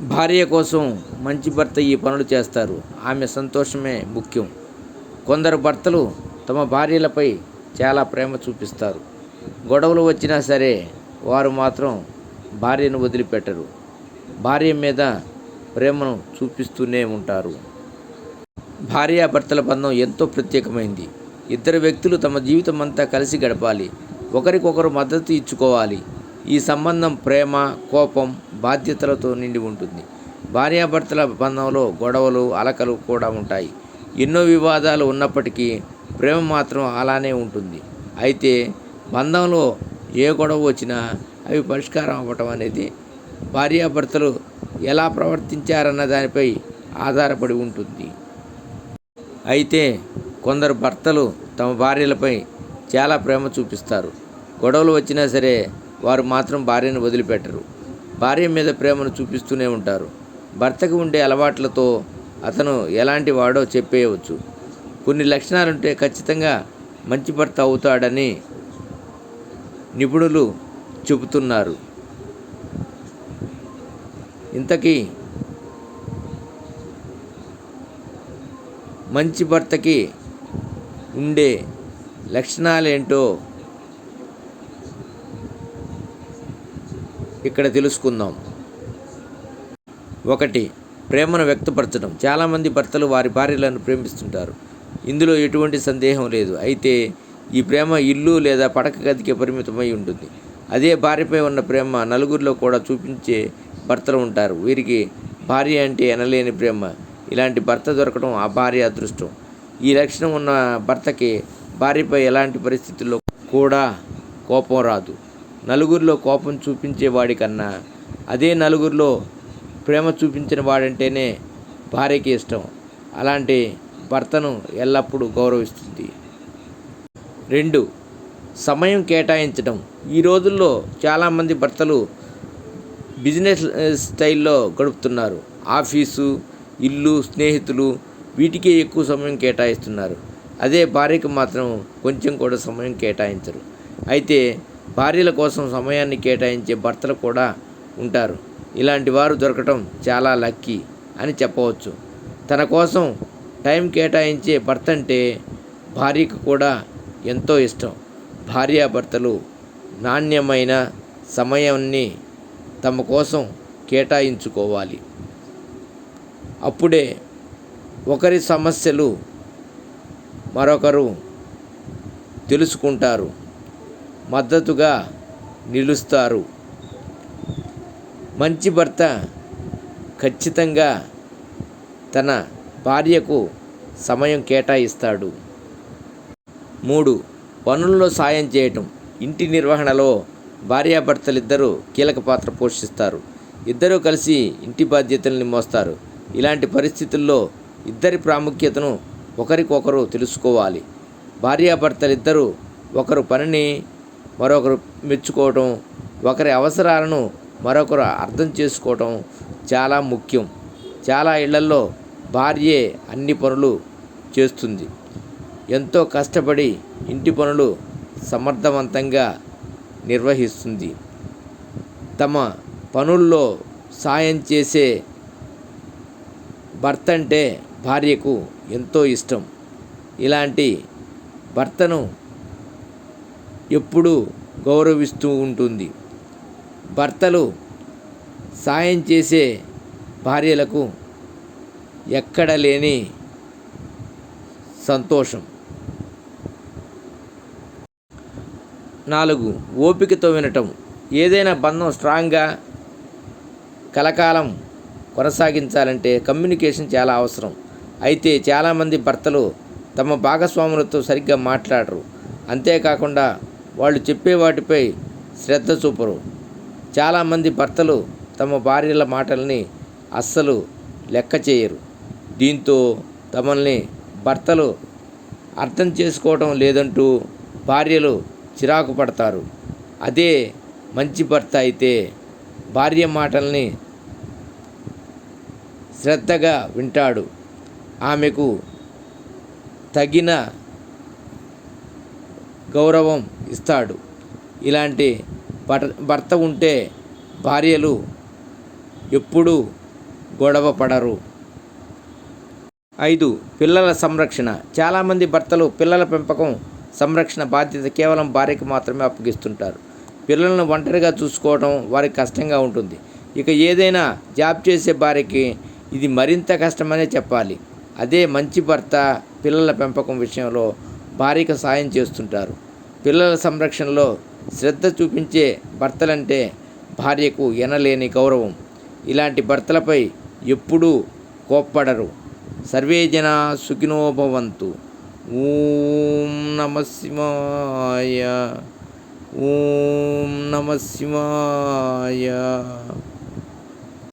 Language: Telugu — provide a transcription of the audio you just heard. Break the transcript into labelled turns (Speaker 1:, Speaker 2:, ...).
Speaker 1: భార్య కోసం మంచి భర్త ఈ పనులు చేస్తారు. ఆమె సంతోషమే ముఖ్యం. కొందరు భర్తలు తమ భార్యలపై చాలా ప్రేమ చూపిస్తారు. గొడవలు వచ్చినా సరే వారు మాత్రం భార్యను వదిలిపెట్టరు. భార్య మీద ప్రేమను చూపిస్తూనే ఉంటారు. భార్యాభర్తల బంధం ఎంతో ప్రత్యేకమైంది. ఇద్దరు వ్యక్తులు తమ జీవితం అంతా కలిసి గడపాలి. ఒకరికొకరు మద్దతు ఇచ్చుకోవాలి. ఈ సంబంధం ప్రేమ కోపం బాధ్యతలతో నిండి ఉంటుంది. భార్యాభర్తల బంధంలో గొడవలు అలకలు కూడా ఉంటాయి. ఎన్నో వివాదాలు ఉన్నప్పటికీ ప్రేమ మాత్రం అలానే ఉంటుంది. అయితే బంధంలో ఏ గొడవ వచ్చినా అవి పరిష్కారం అవ్వటం అనేది భార్యాభర్తలు ఎలా ప్రవర్తించారన్న దానిపై ఆధారపడి ఉంటుంది. అయితే కొందరు భర్తలు తమ భార్యలపై చాలా ప్రేమ చూపిస్తారు. గొడవలు వచ్చినా సరే వారు మాత్రం భార్యను వదిలిపెట్టరు. భార్య మీద ప్రేమను చూపిస్తూనే ఉంటారు. భర్తకు ఉండే అలవాట్లతో అతను ఎలాంటి వాడో చెప్పేయవచ్చు. కొన్ని లక్షణాలుంటే ఖచ్చితంగా మంచి భర్త అవుతాడని నిపుణులు చెబుతున్నారు. ఇంతకీ మంచి భర్తకి ఉండే లక్షణాలేంటో ఇక్కడ తెలుసుకుందాం. ఒకటి ప్రేమను వ్యక్తపరచడం. చాలామంది భర్తలు వారి భార్యలను ప్రేమిస్తుంటారు. ఇందులో ఎటువంటి సందేహం లేదు. అయితే ఈ ప్రేమ ఇల్లు లేదా పడక గదికి పరిమితమై ఉంటుంది. అదే భార్యపై ఉన్న ప్రేమ నలుగురిలో కూడా చూపించే భర్తలు ఉంటారు. వీరికి భార్య అంటే ఎనలేని ప్రేమ. ఇలాంటి భర్త దొరకడం ఆ భార్య అదృష్టం. ఈ లక్షణం ఉన్న భర్తకి భార్యపై ఎలాంటి పరిస్థితుల్లో కూడా కోపం రాదు. నలుగురిలో కోపం చూపించే వాడికన్నా అదే నలుగురిలో ప్రేమ చూపించిన వాడంటేనే భార్యకి ఇష్టం. అలాంటి భర్తను ఎల్లప్పుడూ గౌరవిస్తుంది. రెండు సమయం కేటాయించడం. ఈ రోజుల్లో చాలామంది భర్తలు బిజినెస్ స్టైల్లో గడుపుతున్నారు. ఆఫీసు ఇల్లు స్నేహితులు వీటికే ఎక్కువ సమయం కేటాయిస్తున్నారు. అదే భార్యకు మాత్రం కొంచెం కూడా సమయం కేటాయించరు. అయితే భార్యల కోసం సమయాన్ని కేటాయించే భర్తలు కూడా ఉంటారు. ఇలాంటి వారు దొరకటం చాలా లక్కీ అని చెప్పవచ్చు. తన కోసం టైం కేటాయించే భర్త అంటే భార్యకు కూడా ఎంతో ఇష్టం. భార్యాభర్తలు నాణ్యమైన సమయాన్ని తమ కోసం కేటాయించుకోవాలి. అప్పుడే ఒకరి సమస్యలు మరొకరు తెలుసుకుంటారు. మద్దతుగా నిలుస్తారు. మంచి భర్త ఖచ్చితంగా తన భార్యకు సమయం కేటాయిస్తాడు. మూడు పనుల్లో సాయం చేయటం. ఇంటి నిర్వహణలో భార్యాభర్తలిద్దరూ కీలక పాత్ర పోషిస్తారు. ఇద్దరూ కలిసి ఇంటి బాధ్యతల్ని మోస్తారు. ఇలాంటి పరిస్థితుల్లో ఇద్దరి ప్రాముఖ్యతను ఒకరికొకరు తెలుసుకోవాలి. భార్యాభర్తలిద్దరూ ఒకరు పనిని మరొకరు మెచ్చుకోవటం ఒకరి అవసరాలను మరొకరు అర్థం చేసుకోవటం చాలా ముఖ్యం. చాలా ఇళ్ళల్లో భార్యే అన్ని పనులు చేస్తుంది. ఎంతో కష్టపడి ఇంటి పనులు సమర్థవంతంగా నిర్వహిస్తుంది. తమ పనుల్లో సాయం చేసే భర్త అంటే భార్యకు ఎంతో ఇష్టం. ఇలాంటి భర్తను ఎప్పుడూ గౌరవిస్తూ ఉంటుంది. భర్తలు సాయం చేసే భార్యలకు ఎక్కడ లేని సంతోషం. నాలుగు ఓపికతో వినటం. ఏదైనా బంధం స్ట్రాంగ్గా కలకాలం కొనసాగించాలంటే కమ్యూనికేషన్ చాలా అవసరం. అయితే చాలామంది భర్తలు తమ భాగస్వాములతో సరిగ్గా మాట్లాడరు. అంతేకాకుండా వాళ్ళు చెప్పే వాటిపై శ్రద్ధ చూపరు. చాలామంది భర్తలు తమ భార్యల మాటల్ని అస్సలు లెక్క చేయరు. దీంతో తమల్ని భర్తలు అర్థం చేసుకోవటం లేదంటూ భార్యలు చిరాకు పడతారు. అదే మంచి భర్త అయితే భార్య మాటల్ని శ్రద్ధగా వింటాడు. ఆమెకు తగిన గౌరవం ఇస్తాడు. ఇలాంటి భర్ భర్త ఉంటే భార్యలు ఎప్పుడూ గొడవ పడరు. ఐదు పిల్లల సంరక్షణ. చాలామంది భర్తలు పిల్లల పెంపకం సంరక్షణ బాధ్యత కేవలం భార్యకు మాత్రమే అప్పగిస్తుంటారు. పిల్లలను ఒంటరిగా చూసుకోవడం వారికి కష్టంగా ఉంటుంది. ఇక ఏదైనా జాబ్ చేసే భార్యకి ఇది మరింత కష్టమనే చెప్పాలి. అదే మంచి భర్త పిల్లల పెంపకం విషయంలో భార్యకు సాయం చేస్తుంటారు. పిల్లల సంరక్షణలో శ్రద్ధ చూపించే భర్తలంటే భార్యకు ఎనలేని గౌరవం. ఇలాంటి భర్తలపై ఎప్పుడూ కోప్పడరు. సర్వే జన సుఖినోభవంతు ఓం నమ శివాయ. ఓం నమ శివాయ.